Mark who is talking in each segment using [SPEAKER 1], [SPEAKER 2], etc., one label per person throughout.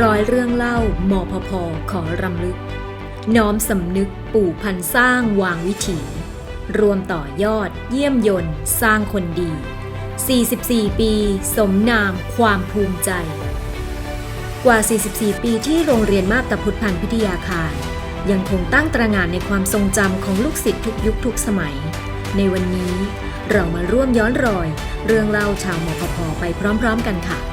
[SPEAKER 1] ร้อยเรื่องเล่ามพพขอรำลึก น้อมสำนึกปู่พันสร้างวางวิถีรวมต่อยอดเยี่ยมยนต์สร้างคนดี 44 ปี สมนามความภูมิใจ กว่า 44 ปีที่โรงเรียนมาบตาพุทธพันธ์พิทยาคารยังคงตั้งตระหง่านในความทรงจำของลูกศิษย์ทุกยุคทุกสมัย ในวันนี้เรามาร่วมย้อนรอย เรื่องเล่าชาวมพพไปพร้อมๆกันค่ะ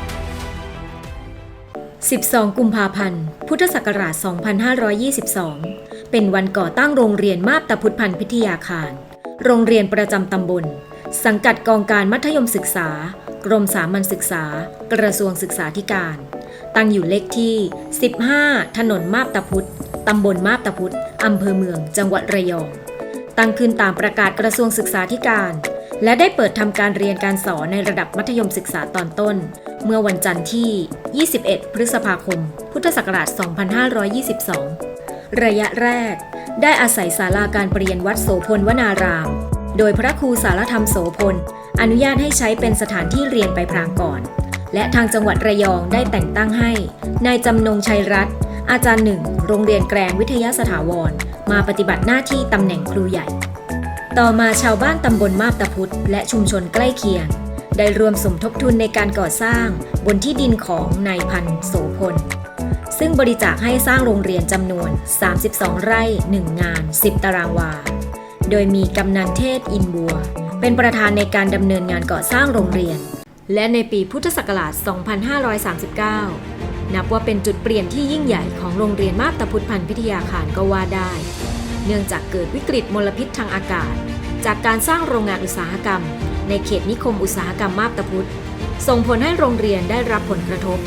[SPEAKER 1] 12 กุมภาพันธ์ พุทธศักราช 2522 เป็นวันก่อตั้งโรงเรียนมาบตาพุทธพันธ์พิทยาคาร โรงเรียนประจำตำบล สังกัดกองการมัธยมศึกษา กรมสามัญศึกษา กระทรวงศึกษาธิการ ตั้งอยู่เลขที่ 15 ถนนมาบตาพุธตำบลมาบตาพุธอำเภอเมือง จังหวัดระยอง ตั้งขึ้นตามประกาศกระทรวงศึกษาธิการ และได้เปิดทำการเรียนการสอนในระดับมัธยมศึกษาตอนต้น เมื่อวันจันทร์ที่ 21 พฤษภาคม พุทธศักราช 2522 ระยะแรก ได้อาศัยศาลาการประเรียนวัดโสพลวนาราม โดยพระครูสารธรรมโสพล อนุญาตให้ใช้เป็นสถานที่เรียนไปพรางก่อน และทางจังหวัดระยองได้แต่งตั้งให้ นายจำนงชัยรัตน์อาจารย์หนึ่ง โรงเรียนแกลงวิทยาสถาวร มาปฏิบัติหน้าที่ตำแหน่งครูใหญ่ ต่อมาชาวบ้านตำบลมาบตาพุธและชุมชนใกล้เคียง ได้รวมสมทบทุนในการก่อสร้างบนที่ดินของนายพันโสพล ซึ่งบริจาคให้สร้างโรงเรียนจำนวน 32 ไร่ 1 งาน 10 ตารางวา โดยมีกำนันเทศอินบัว เป็นประธานในการดำเนินงานก่อสร้างโรงเรียน และในปีพุทธศักราช 2539 นับว่าเป็นจุดเปลี่ยนที่ยิ่งใหญ่ของโรงเรียนมาบตาพุทธพันธ์พิทยาคารก็ว่าได้ เนื่องจากเกิดวิกฤตมลพิษทางอากาศ จากการสร้างโรงงานอุตสาหกรรม ในเขตนิคมอุตสาหกรรมมาบตาพุธส่งผลให้โรงเรียนได้รับผลกระทบ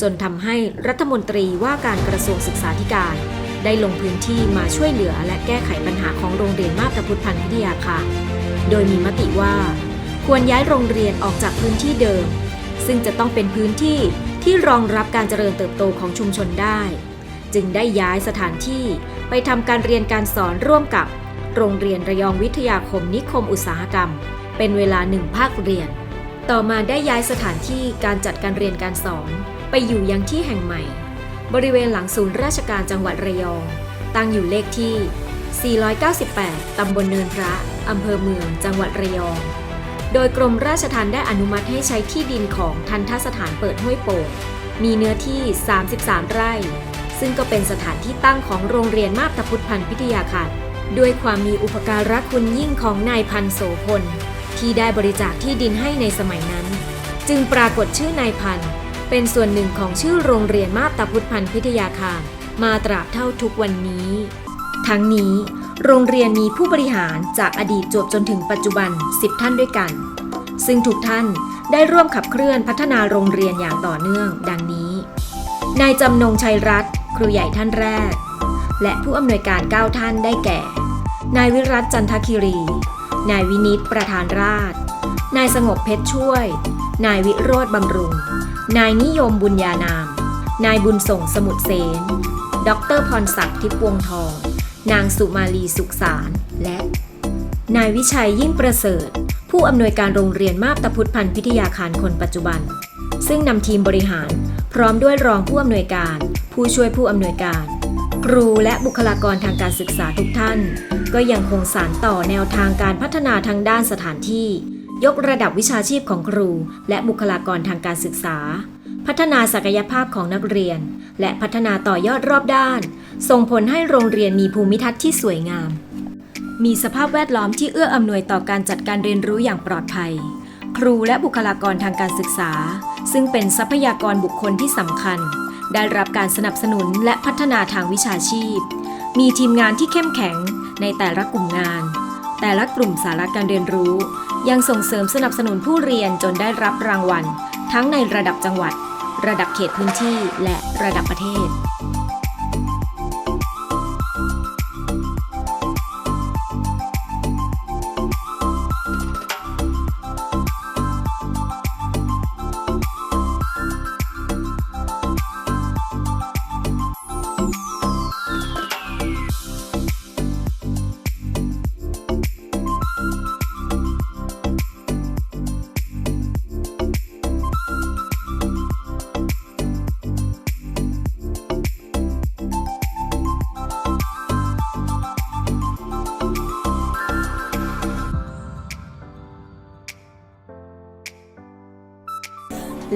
[SPEAKER 1] จนทำให้รัฐมนตรีว่าการกระทรวงศึกษาธิการ ได้ลงพื้นที่มาช่วยเหลือและแก้ไขปัญหาของโรงเรียนมาบตาพุธพันธ์พิทยาคารโดยมีมติว่า ควรย้ายโรงเรียนออกจากพื้นที่เดิม ซึ่งจะต้องเป็นพื้นที่ที่รองรับการเจริญเติบโตของชุมชนได้ จึงได้ย้ายสถานที่ไปทำการเรียนการสอนร่วมกับโรงเรียนระยองวิทยาคมนิคมอุตสาหกรรม เป็นเวลาหนึ่งภาคเรียน ต่อมาได้ย้ายสถานที่การจัดการเรียนการสอน ไปอยู่ยังที่แห่งใหม่ บริเวณหลังศูนย์ราชการจังหวัดระยอง ตั้งอยู่เลขที่ 498 ตำบลเนินพระ อำเภอเมือง จังหวัดระยอง โดยกรมราชทัณฑ์ได้อนุมัติให้ใช้ที่ดินของทันทสถานเปิดห้วยโป่ง มีเนื้อที่ 33 ไร่ ซึ่งก็เป็นสถานที่ตั้งของโรงเรียนมาบตาพุทธพันธ์พิทยาคารด้วยความมีอุปการะคุณยิ่งของนายพันโสพล ที่ได้บริจาคที่ดินให้ในสมัยนั้น จึงปรากฏชื่อนายพันธ์เป็นส่วนหนึ่งของชื่อโรงเรียนมาบตาพุทธพันธ์พิทยาคารมาตราบเท่าทุกวันนี้ ทั้งนี้ โรงเรียนมีผู้บริหารจากอดีตจวบจนถึงปัจจุบัน 10 ท่านด้วยกัน ซึ่งทุกท่านได้ร่วมขับเคลื่อนพัฒนาโรงเรียนอย่างต่อเนื่อง ดังนี้ นายจำนงชัยรัตน์ครูใหญ่ท่านแรก และผู้อำนวยการ 9 ท่านได้แก่ นายวิรัตจันทคิรี นายวินิตประธานราช นายสงบเพชรช่วย นายวิโรธบำรุง นายนิยมบุญญานาม นายบุญส่งสมุทรเสนดรพรศักดิ์ทิพวงทอง นางสุมาลีสุขสาร และ นายวิชัยยิ่งประเสริฐ ผู้อำนวยการโรงเรียนมาบตาพุทธพันธ์พิทยาคารคนปัจจุบัน ซึ่งนำทีมบริหาร พร้อมด้วยรองผู้อำนวยการ ผู้ช่วยผู้อำนวยการ ครูและบุคลากรทางการศึกษาทุกท่าน ก็ยังคงสานต่อแนวทางการพัฒนาทางด้านสถานที่ ยกระดับวิชาชีพของครู และบุคลากรทางการศึกษา พัฒนาศักยภาพของนักเรียน และพัฒนาต่อยอดรอบด้าน ส่งผลให้โรงเรียนมีภูมิทัศน์ที่สวยงาม มีสภาพแวดล้อมที่เอื้ออำนวยต่อการจัดการเรียนรู้อย่างปลอดภัย ครูและบุคลากรทางการศึกษา ซึ่งเป็นทรัพยากรบุคคลที่สำคัญ ได้รับการสนับสนุนและพัฒนาทางวิชาชีพ มีทีมงานที่เข้มแข็งในแต่ละกลุ่มงาน แต่ละกลุ่มสาระการเรียนรู้ ยังส่งเสริมสนับสนุนผู้เรียนจนได้รับรางวัล ทั้งในระดับจังหวัด ระดับเขตพื้นที่ และระดับประเทศ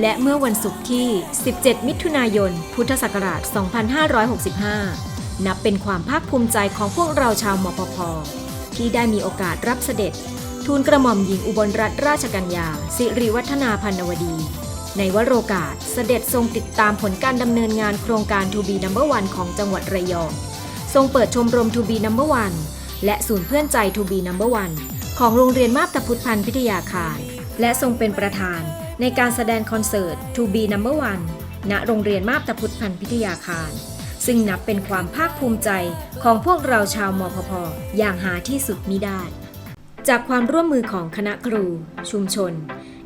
[SPEAKER 1] และเมื่อวันศุกร์ที่ 17 มิถุนายน พุทธศักราช 2565 นับเป็นความภาคภูมิใจของพวกเราชาวมปพที่ได้มีโอกาสรับเสด็จ ทูลกระหม่อมหญิงอุบลรัตนราชกัญญา สิริวัฒนาพันวดี ในวโรกาสเสด็จทรงติดตามผลการดำเนินงานโครงการ To be Number One ของจังหวัดระยอง ทรงเปิดชมรม To be Number One และศูนย์เพื่อนใจ To be Number One ของโรงเรียนมาบตาพุทธพันธ์พิทยาคาร และทรงเป็นประธาน ในการแสดงคอนเสิร์ต To be Number One ณโรงเรียนมาบตาพุทธพันธ์พิทยาคาร ซึ่งนับเป็นความภาคภูมิใจของพวกเราชาวมพพอย่างหาที่สุดมิได้ จากความร่วมมือของคณะครู ชุมชน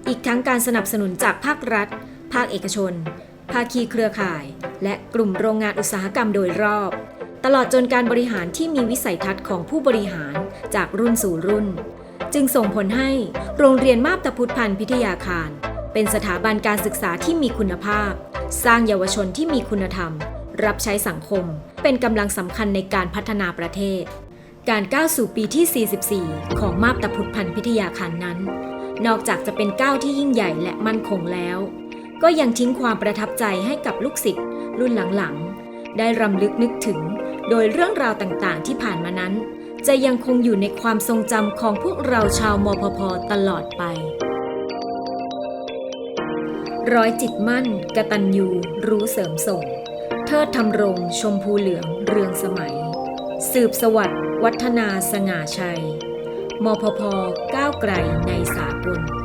[SPEAKER 1] อีกทั้งการสนับสนุนจากภาครัฐ ภาคเอกชน ภาคีเครือข่าย และกลุ่มโรงงานอุตสาหกรรมโดยรอบ ตลอดจนการบริหารที่มีวิสัยทัศน์ของผู้บริหารจากรุ่นสู่รุ่น จึงส่งผลให้โรงเรียนมาบตาพุทธพันธ์พิทยาคาร เป็นสถาบันการศึกษาที่มีคุณภาพ สร้างเยาวชนที่มีคุณธรรม รับใช้สังคม เป็นกำลังสำคัญในการพัฒนาประเทศ การก้าวสู่ปีที่ 44 ของมาบตาพุทธพันธ์พิทยาคารนั้น นอกจากจะเป็นก้าวที่ยิ่งใหญ่และมั่นคงแล้ว ก็ยังทิ้งความประทับใจให้กับลูกศิษย์รุ่นหลังๆ ได้รำลึกนึกถึง โดยเรื่องราวต่างๆ ที่ผ่านมานั้น จะยังคงอยู่ในความทรงจำของพวกเราชาวมพพตลอดไป ร้อยจิตมั่น กตัญญูรู้เสริมส่ง เทิดทำรงชมพูเหลืองเรืองสมัย สืบสวัสดิ์วัฒนาสง่าชัย มพพก้าวไกลในสากล